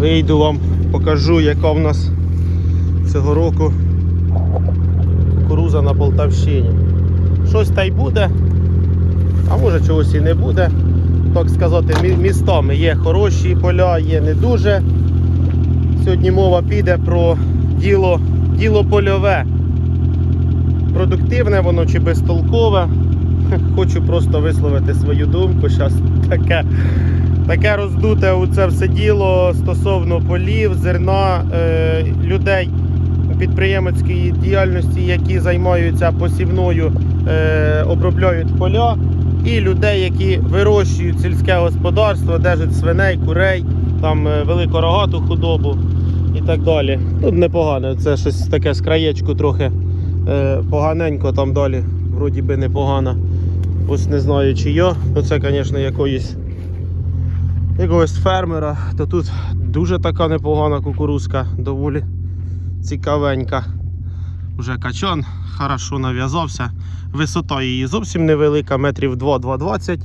Вийду вам, покажу, яка в нас цього року кукуруза на Полтавщині. Щось та й буде, а може чогось і не буде. Так сказати, містами є хороші поля, є не дуже. Сьогодні мова піде про діло, діло польове. Продуктивне воно чи безтолкове. Хочу просто висловити свою думку. Зараз таке, таке роздуте у це все діло стосовно полів, зерна, е, людей підприємницької діяльності, які займаються посівною, е, обробляють поля, і людей, які вирощують сільське господарство, держать свиней, курей, там е, великорогату худобу і так далі. Тут непогано, це щось таке з краєчку трохи поганенько там далі, вроді би непогано. Ось не знаю чи я. Ну це, звісно, якоїсь якогось фермера. То тут дуже така непогана кукурузка, доволі цікавенька. Уже качан хорошо нав'язався. Висота її зовсім невелика, метрів 2-2,20.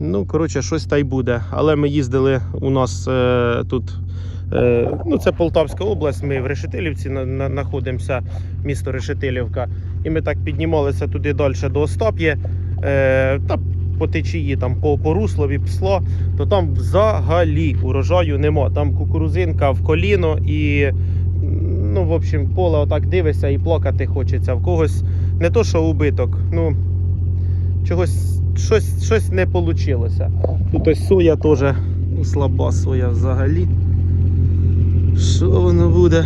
Ну, коротше, щось та й буде. Але ми їздили у нас е, тут. Е, ну, це Полтавська область, ми в Решетилівці на, на, знаходимося, місто Решетилівка. І ми так піднімалися туди далі до Остап'є. Е, по течії, там, по, по руслові псло, то там взагалі урожаю нема. Там кукурузинка в коліно і ну, в общем, поле отак дивишся і плакати хочеться. В когось не то, що убиток, ну чогось щось, щось не вийшло. Тут ось соя теж ну, слаба соя взагалі. Що воно буде?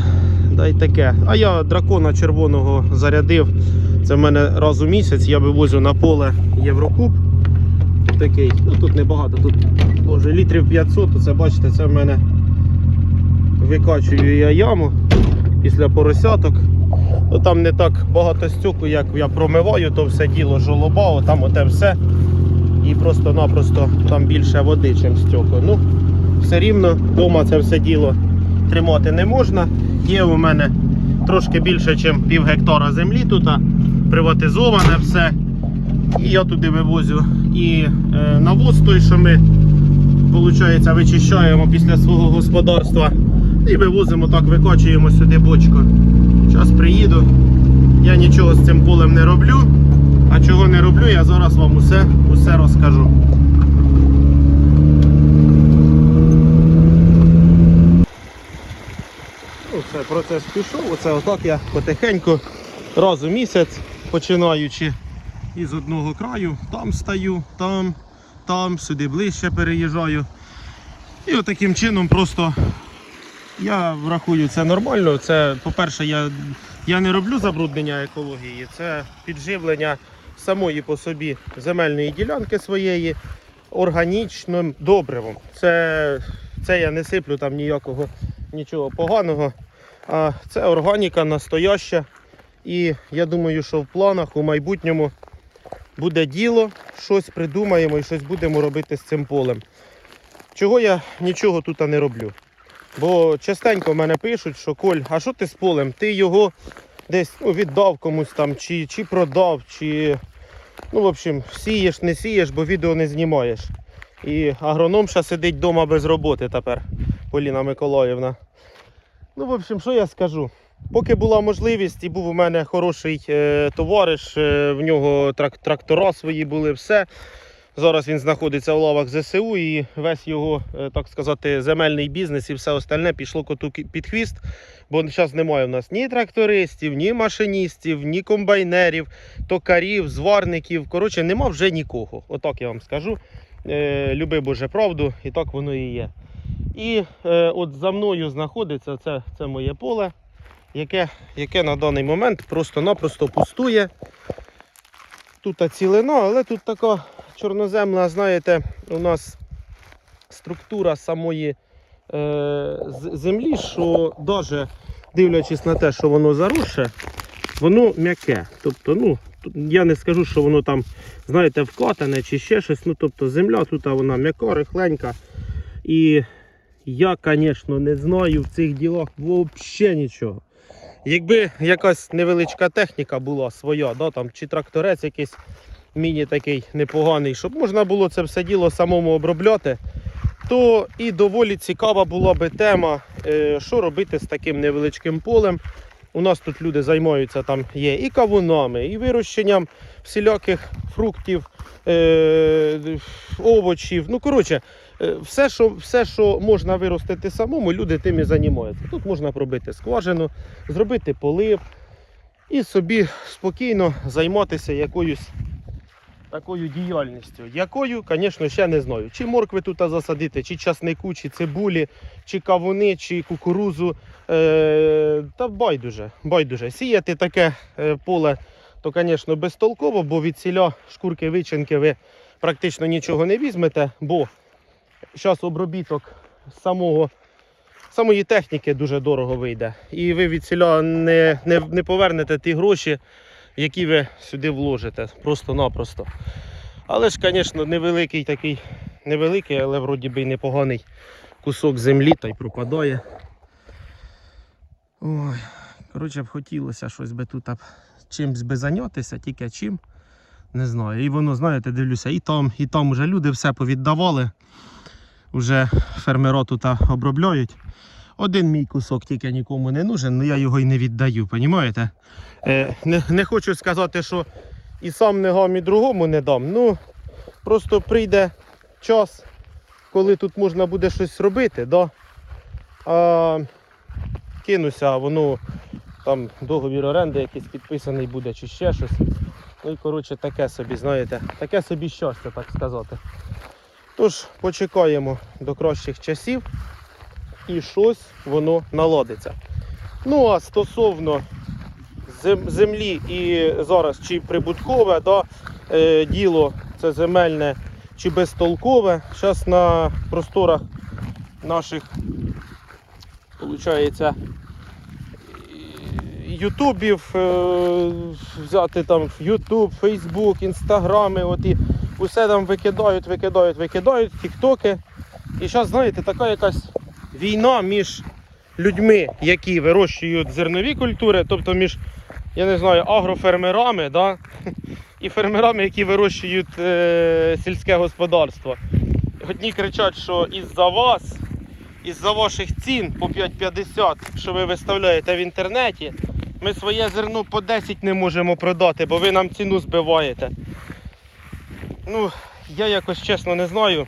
Дай таке. А я дракона червоного зарядив. Це в мене раз у місяць, я вивозю на поле Єврокуб. Такий. Ну тут небагато, тут може літрів 500, то це бачите, це в мене викачую я яму після поросяток. Ну, там не так багато стюку, як я промиваю, то все діло жолоба, там оте все. І просто-напросто там більше води, ніж стюку. Ну, все рівно вдома це все діло тримати не можна. Є у мене трошки більше, ніж пів гектара землі тут, приватизоване все. І я туди вивозю і е, навоз той, що ми виходить, вичищаємо після свого господарства. І вивозимо так, викачуємо сюди бочку. Зараз приїду. Я нічого з цим полем не роблю. А чого не роблю, я зараз вам усе, усе розкажу. Ну, Це процес пішов. Оце отак я потихеньку раз у місяць, починаючи із одного краю, там стаю, там, там, сюди ближче переїжджаю. І отаким чином просто я врахую це нормально. Це, по-перше, я, я не роблю забруднення екології, це підживлення самої по собі земельної ділянки своєї органічним добривом. Це, це я не сиплю там ніякого нічого поганого. А це органіка настояща. І я думаю, що в планах у майбутньому буде діло, щось придумаємо і щось будемо робити з цим полем. Чого я нічого тут не роблю? Бо частенько в мене пишуть, що Коль, а що ти з полем? Ти його десь ну, віддав комусь там, чи, чи продав, чи. Ну, в общем, сієш, не сієш, бо відео не знімаєш. І агрономша сидить вдома без роботи тепер, Поліна Миколаївна. Ну, в общем, що я скажу? Поки була можливість і був у мене хороший е, товариш, е, в нього трак, трактора свої були, все. Зараз він знаходиться в лавах ЗСУ і весь його, е, так сказати, земельний бізнес і все остальне пішло коту під хвіст. Бо зараз немає в нас ні трактористів, ні машиністів, ні комбайнерів, токарів, зварників. Коротше, нема вже нікого. Отак я вам скажу. Е, люби Боже правду, і так воно і є. І е, от за мною знаходиться це, це моє поле, яке, яке на даний момент просто-напросто пустує. Тут цілина, але тут така чорноземна, знаєте, у нас структура самої е, землі, що навіть дивлячись на те, що воно заросше, воно м'яке. Тобто, ну, я не скажу, що воно там, знаєте, вкатане чи ще щось. Ну, тобто земля тут вона м'яка, рихленька. І я, звісно, не знаю в цих ділах взагалі нічого. Якби якась невеличка техніка була своя, да, там, чи тракторець якийсь міні такий непоганий, щоб можна було це все діло самому обробляти, то і доволі цікава була би тема, е, що робити з таким невеличким полем. У нас тут люди займаються, там є і кавунами, і вирощенням всіляких фруктів, е, овочів. Ну, коротше, все що, все, що можна виростити самому, люди тим і займаються. Тут можна пробити скважину, зробити полив і собі спокійно займатися якоюсь такою діяльністю, якою, звісно, ще не знаю. Чи моркви тут засадити, чи часнику, чи цибулі, чи кавуни, чи кукурузу. Е, та байдуже, байдуже. Сіяти таке е, поле, то, звісно, безтолково, бо від сіля шкурки вичинки ви практично нічого не візьмете, бо зараз обробіток самого. Самої техніки дуже дорого вийде. І ви від сіля не, не, не повернете ті гроші, які ви сюди вложите. Просто-напросто. Але ж, звісно, невеликий такий, невеликий, але вроді би й непоганий кусок землі та й пропадає. Ой, коротше б хотілося щось би тут чимсь би зайнятися, тільки чим. Не знаю. І воно, знаєте, дивлюся, і там, і там вже люди все повіддавали. Уже фермера тут обробляють. Один мій кусок тільки нікому не нужен, але я його й не віддаю? Е, не, не хочу сказати, що і сам не гам, і другому не дам. Ну, просто прийде час, коли тут можна буде щось робити, да? а кинуся, воно там договір оренди якийсь підписаний буде чи ще щось. Ну і коротше таке собі, знаєте, таке собі щастя, так сказати. Тож почекаємо до кращих часів і щось воно наладиться. Ну а стосовно землі і зараз чи прибуткове да, е, діло це земельне чи безтолкове. Зараз на просторах наших виходить, ютубів е, взяти там Ютуб, Фейсбук, Інстаграми, усе там викидають, викидають, викидають, тіктоки. І зараз, знаєте, така якась війна між людьми, які вирощують зернові культури, тобто між, я не знаю, агрофермерами, да? і фермерами, які вирощують е, сільське господарство. Одні кричать, що із-за вас, із-за ваших цін по 5,50, що ви виставляєте в інтернеті, ми своє зерно по 10 не можемо продати, бо ви нам ціну збиваєте. Ну, я якось чесно не знаю.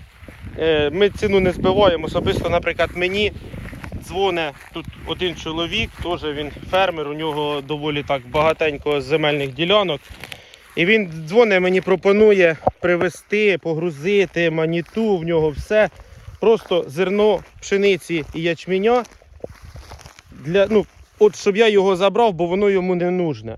Е, Ми ціну не збиваємо. Особисто, наприклад, мені дзвоне тут один чоловік, теж він фермер, у нього доволі так багатенько земельних ділянок. І він дзвоне мені пропонує привезти, погрузити, маніту, в нього все. Просто зерно пшениці і ячменя. Для, ну, от щоб я його забрав, бо воно йому не нужне.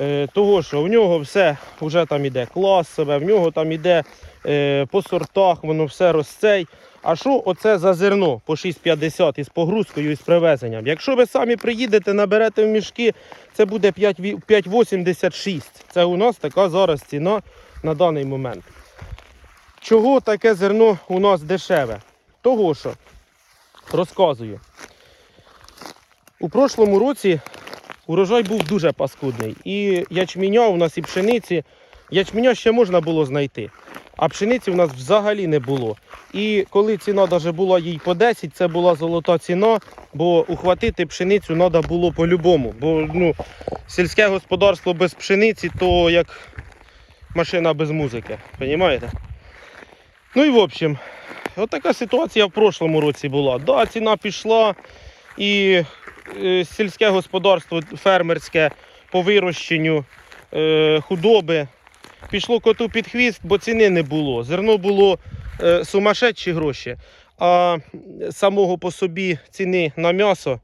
Е, того, що в нього все вже там іде класове, в нього там іде е, по сортах, воно все росцей. А що оце за зерно по 6,50 із погрузкою і з привезенням? Якщо ви самі приїдете, наберете в мішки, це буде 5,86. Це у нас така зараз ціна на даний момент. Чого таке зерно у нас дешеве? Того що, розказую. У прошлому році урожай був дуже паскудний. І ячменя у нас і пшениці. Ячменя ще можна було знайти, а пшениці у нас взагалі не було. І коли ціна навіть була їй по 10, це була золота ціна, бо ухватити пшеницю треба було по-любому. Бо ну, сільське господарство без пшениці то як машина без музики. Розумієте? Ну і в общем, от така ситуація в прошлому році була. Да, ціна пішла, і сільське господарство фермерське по вирощенню е, худоби пішло коту під хвіст, бо ціни не було. Зерно було е, сумасшедші гроші, а самого по собі ціни на м'ясо.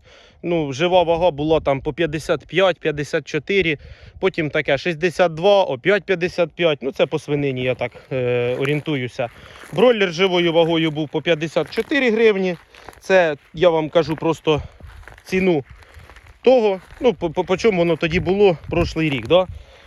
Ну, жива вага була там по 55-54, потім таке 62, опять 55. Ну це по свинині, я так е, орієнтуюся. Бройлер живою вагою був по 54 гривні. Це я вам кажу просто ціну того, ну по, по, по чому воно тоді було прошлий рік. Да?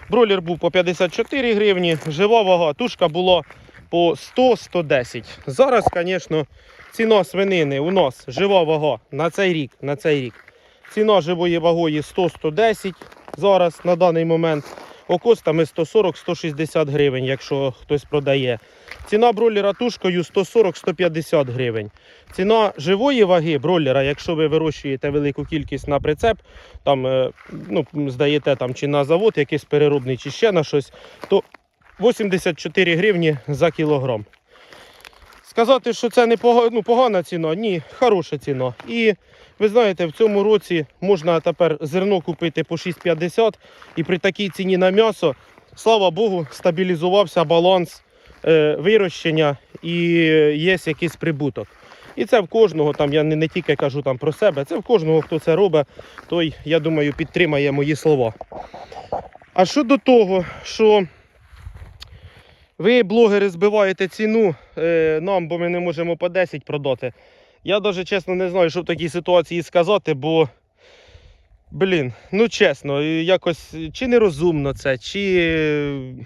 Бройлер був по 54 гривні, жива вага, тушка була по 100-110. Зараз, звісно, ціна свинини у нас жива вага на цей рік. На цей рік. Ціна живої вагої 100-110 зараз на даний момент. Окостами 140-160 гривень, якщо хтось продає. Ціна бройлера тушкою 140-150 гривень. Ціна живої ваги бройлера, якщо ви вирощуєте велику кількість на прицеп, там, е, ну, здаєте там, чи на завод якийсь переробний, чи ще на щось, то 84 гривні за кілограм. Сказати, що це не пога- ну, погана ціна, ні, хороша ціна. І ви знаєте, в цьому році можна тепер зерно купити по 6,50 і при такій ціні на м'ясо, слава Богу, стабілізувався баланс е, вирощення і є якийсь прибуток. І це в кожного, там я не, не тільки кажу там про себе, це в кожного, хто це робить, той, я думаю, підтримає мої слова. А щодо того, що ви, блогери, збиваєте ціну е, нам, бо ми не можемо по 10 продати. Я навіть чесно не знаю, що в такій ситуації сказати, бо, блін, ну чесно, якось чи нерозумно це, чи,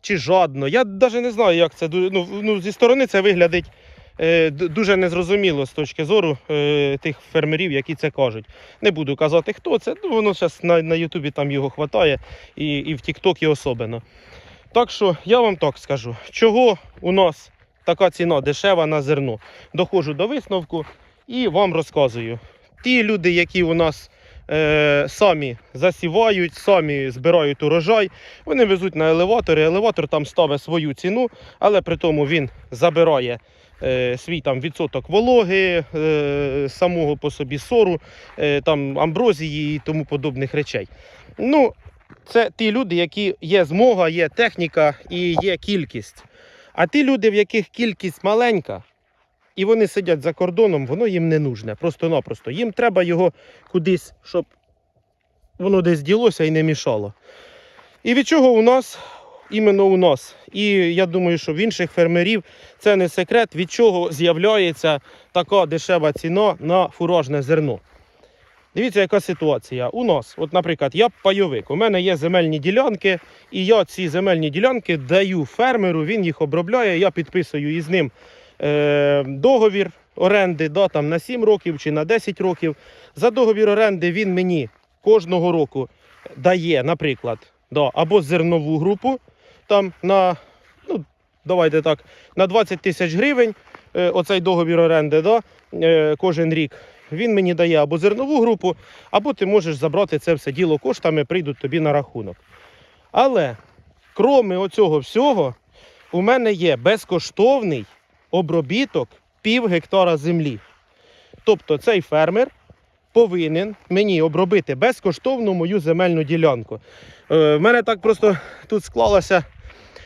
чи жадно. Я навіть не знаю, як це. Ну, ну, зі сторони це виглядить е, дуже незрозуміло з точки зору е, тих фермерів, які це кажуть. Не буду казати, хто це. Ну, воно зараз на, на Ютубі там його хватає, і, і в Тіктокі особливо. Так що я вам так скажу, чого у нас така ціна дешева на зерно. Доходжу до висновку і вам розказую. Ті люди, які у нас е, самі засівають, самі збирають урожай, вони везуть на елеватори. Елеватор там ставить свою ціну, але при тому він забирає е, свій там відсоток вологи, е, самого по собі сору, е, там амброзії і тому подобних речей. Ну, це ті люди, які є змога, є техніка і є кількість. А ті люди, в яких кількість маленька, і вони сидять за кордоном, воно їм не нужне. Просто-напросто. Їм треба його кудись, щоб воно десь ділося і не мішало. І від чого у нас, іменно у нас, і я думаю, що в інших фермерів це не секрет, від чого з'являється така дешева ціна на фуражне зерно. Дивіться, яка ситуація. У нас, от, наприклад, я пайовик. У мене є земельні ділянки, і я ці земельні ділянки даю фермеру, він їх обробляє, я підписую із ним е, договір оренди да, там, на 7 років чи на 10 років. За договір оренди він мені кожного року дає, наприклад, да, або зернову групу там на, ну, давайте так, на 20 тисяч гривень. е, Оцей договір оренди да, е, кожен рік. Він мені дає або зернову групу, або ти можеш забрати це все діло коштами, прийдуть тобі на рахунок. Але кроме оцього всього, у мене є безкоштовний обробіток пів гектара землі. Тобто цей фермер повинен мені обробити безкоштовно мою земельну ділянку. Е, в мене так просто тут склалася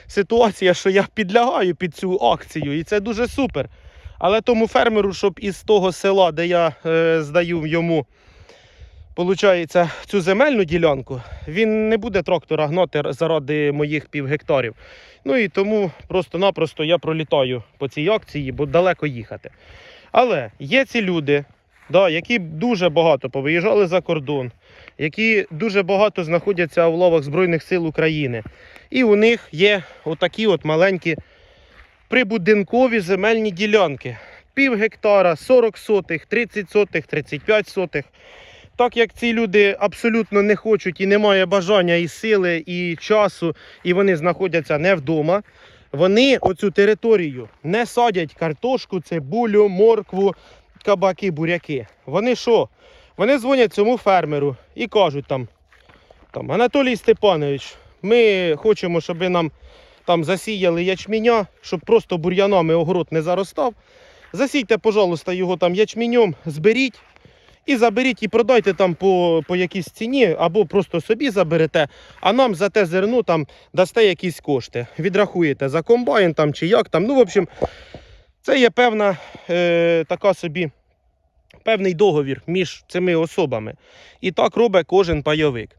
ситуація, що я підлягаю під цю акцію, і це дуже супер. Але тому фермеру, щоб із того села, де я е, здаю йому, получається, цю земельну ділянку, він не буде трактора гнати заради моїх пів гектарів. Ну і тому просто-напросто я пролітаю по цій акції, бо далеко їхати. Але є ці люди, да, які дуже багато повиїжджали за кордон, які дуже багато знаходяться у лавах Збройних сил України. І у них є отакі от маленькі прибудинкові земельні ділянки. Пів гектара, 40 сотих, 30 сотих, 35 сотих. Так як ці люди абсолютно не хочуть і немає бажання і сили, і часу, і вони знаходяться не вдома, вони оцю територію не садять картошку, цибулю, моркву, кабаки, буряки. Вони що? Вони дзвонять цьому фермеру і кажуть там, там Анатолій Степанович, ми хочемо, щоб ви нам там засіяли ячменя, щоб просто бур'янами огород не заростав. Засійте, пожалуйста, його там ячменем, зберіть і заберіть і продайте там по, по якійсь ціні, або просто собі заберете, а нам за те зерно там дасте якісь кошти. Відрахуєте за комбайн там чи як там. Ну, в общем, це є певна е, така собі. Певний договір між цими особами. І так робить кожен пайовик.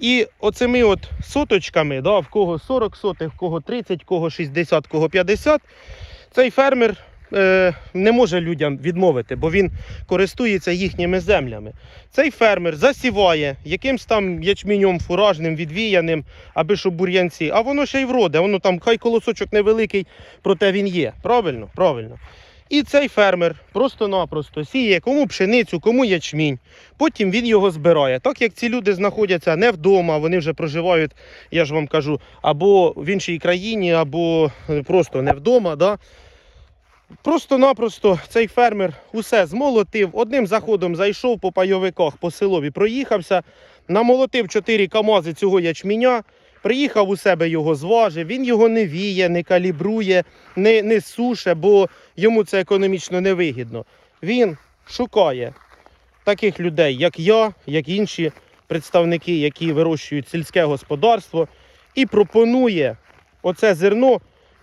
І оцими от соточками, да, в кого 40 сотих, в кого 30, в кого 60, в кого 50, цей фермер е, не може людям відмовити, бо він користується їхніми землями. Цей фермер засіває якимсь там ячменем фуражним, відвіяним, аби щоб бур'янці, а воно ще й вроде, воно там хай колосочок невеликий, проте він є. Правильно? Правильно. І цей фермер просто-напросто сіє кому пшеницю, кому ячмінь. Потім він його збирає. Так як ці люди знаходяться не вдома, вони вже проживають, я ж вам кажу, або в іншій країні, або е, просто не вдома. Да? Просто-напросто цей фермер усе змолотив, одним заходом зайшов по пайовиках по селові, проїхався, намолотив 4 камази цього ячміня, приїхав у себе його зважив, він його не віє, не калібрує, не, не суше, бо йому це економічно невигідно. Він шукає таких людей, як я, як інші представники, які вирощують сільське господарство, і пропонує оце зерно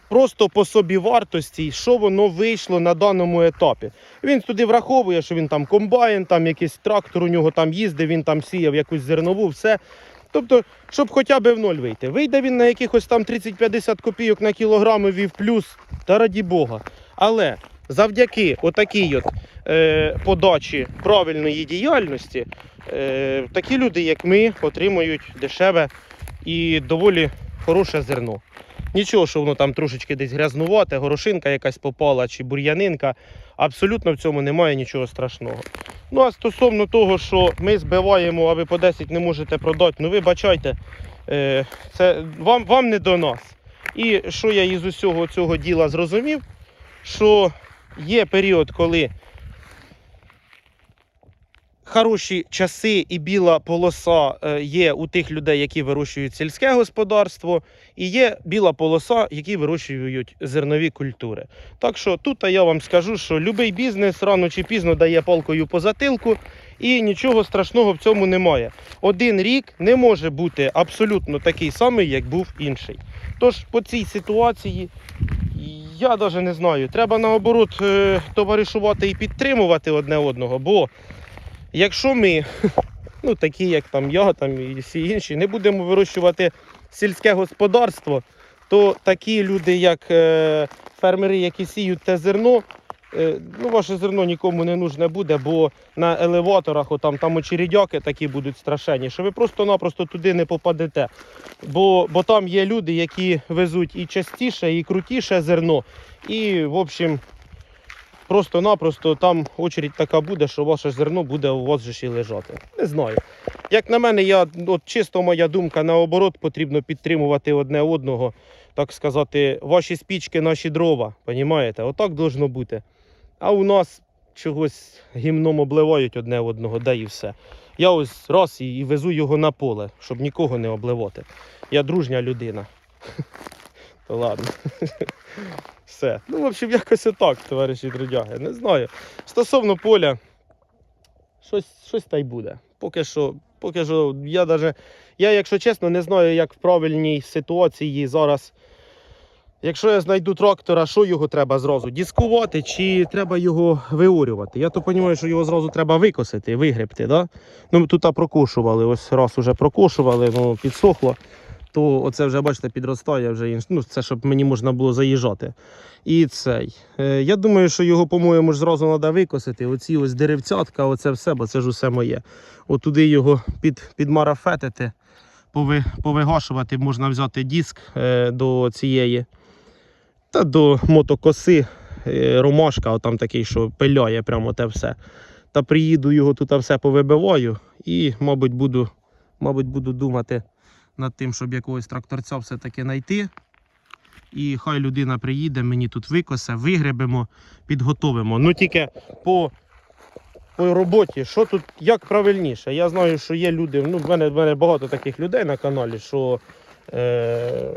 просто по собі вартості, що воно вийшло на даному етапі. Він туди враховує, що він там комбайн, там якийсь трактор у нього там їздив, він там сіяв якусь зернову, все. Тобто, щоб хоча б в ноль вийти. Вийде він на якихось там 30-50 копійок на кілограм і в плюс, та раді Бога. Але завдяки отакій от, е, подачі правильної діяльності, е, такі люди, як ми, отримують дешеве і доволі хороше зерно. Нічого, що воно там трошечки десь грязнувате, горошинка якась попала чи бур'янинка. Абсолютно в цьому немає нічого страшного. Ну а стосовно того, що ми збиваємо, а ви по 10 не можете продати, ну вибачайте, е, це вам, вам не до нас. І що я із усього цього діла зрозумів, що є період, коли хороші часи і біла полоса е, є у тих людей, які вирощують сільське господарство, і є біла полоса, які вирощують зернові культури. Так що тут я вам скажу, що будь-який бізнес рано чи пізно дає палкою по затилку, і нічого страшного в цьому немає. Один рік не може бути абсолютно такий самий, як був інший. Tож по цій ситуації я навіть не знаю. Треба наоборот е, товаришувати і підтримувати одне одного, бо якщо ми, ну такі як там я, там і всі інші, не будемо вирощувати сільське господарство, то такі люди, як е, фермери, які сіють те зерно, ну ваше зерно нікому не нужне буде, бо на елеваторах отам, там очередяки такі будуть страшенні, що ви просто-напросто туди не попадете. Бо, бо там є люди, які везуть і частіше, і крутіше зерно. І, в общем, просто-напросто там очередь така буде, що ваше зерно буде у вас же ще лежати. Не знаю. Як на мене, я, от чисто моя думка, наоборот, потрібно підтримувати одне одного, так сказати, ваші спічки, наші дрова. Понімаєте? Отак должно бути. А у нас чогось гімном обливають одне одного, да і все. Я ось раз і, везу його на поле, щоб нікого не обливати. Я дружня людина. Ладно. Все. Ну, в общем, якось отак, товариші трудяги. Не знаю. Стосовно поля, щось, щось та й буде. Поки що, поки що, я даже, я, якщо чесно, не знаю, як в правильній ситуації зараз. Якщо я знайду трактора, що його треба зразу? Дискувати чи треба його виорювати? Я то розумію, що його зразу треба викосити, вигребти. Да? Ну, тут прокушували, ось раз уже прокушували, ну, підсохло. То оце вже, бачите, підростає вже інш- ну, це щоб мені можна було заїжджати. І цей. Е, я думаю, що його, по-моєму, зразу треба викосити. Оці ось деревцятка, оце все, бо це ж усе моє. От туди його під, підмарафетити, пови, повигашувати, можна взяти диск е, до цієї. Та до мотокоси е, ромашка, отам такий, що пиляє прямо те все. Та приїду його тут все повибиваю і, мабуть, буду, мабуть, буду думати над тим, щоб якогось тракторця все-таки знайти. І хай людина приїде, мені тут викосе, вигребемо, підготовимо. Ну тільки по, по роботі, що тут як правильніше. Я знаю, що є люди, ну, в мене, в мене багато таких людей на каналі, що е,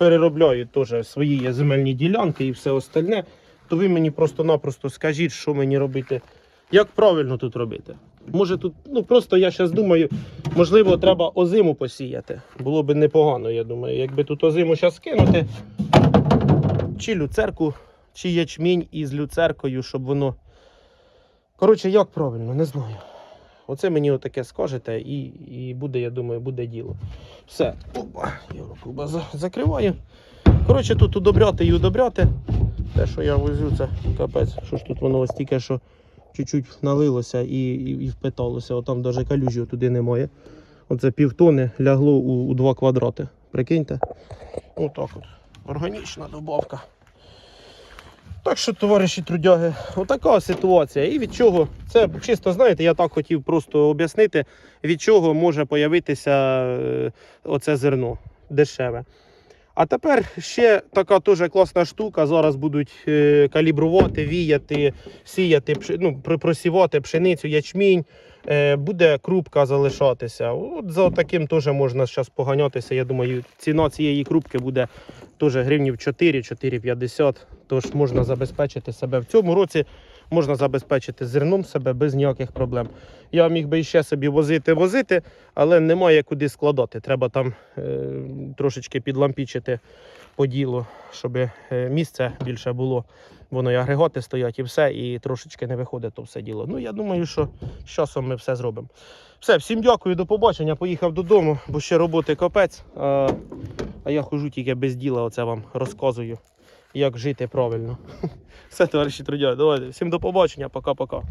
переробляють теж свої земельні ділянки і все остальне. То ви мені просто-напросто скажіть, що мені робити, як правильно тут робити. Може тут, ну просто я зараз думаю, можливо, треба озиму посіяти. Було б непогано, я думаю. Якби тут озиму зараз кинути, чи люцерку, чи ячмінь із люцеркою, щоб воно. Коротше, як правильно, не знаю. Оце мені отаке скажете, і, і буде, я думаю, буде діло. Все. Опа, руку закриваю. Коротше, тут удобряти і удобряти. Те, що я возю, це капець. Що ж тут воно ось тільки що чуть-чуть налилося і, і, і впиталося. Отам навіть калюжі туди немає. Оце півтони лягло у, у 2 квадрати. Прикиньте. Отак от. Органічна добавка. Так що, товариші трудяги, отака ситуація. І від чого? Це чисто, знаєте, я так хотів просто об'яснити, від чого може появитися е, оце зерно дешеве. А тепер ще така дуже класна штука. Зараз будуть е, калібрувати, віяти, сіяти, ну, просівати пшеницю, ячмінь. Е, буде крупка залишатися. От за таким теж можна зараз поганятися. Я думаю, ціна цієї крупки буде теж гривнів 4-4,50. Тож можна забезпечити себе в цьому році. Можна забезпечити зерном себе без ніяких проблем. Я міг би ще собі возити, возити, але немає куди складати. Треба там е, трошечки підлампічити по ділу, щоб е, місце більше було. Воно і агрегати стоять, і все, і трошечки не виходить то все діло. Ну я думаю, що з часом ми все зробимо. Все, всім дякую, до побачення. Поїхав додому, бо ще роботи капець. А, а я хожу тільки без діла, оце вам розказую, як жити правильно. Все, товариші трудяги, давайте. Всім до побачення, пока-пока.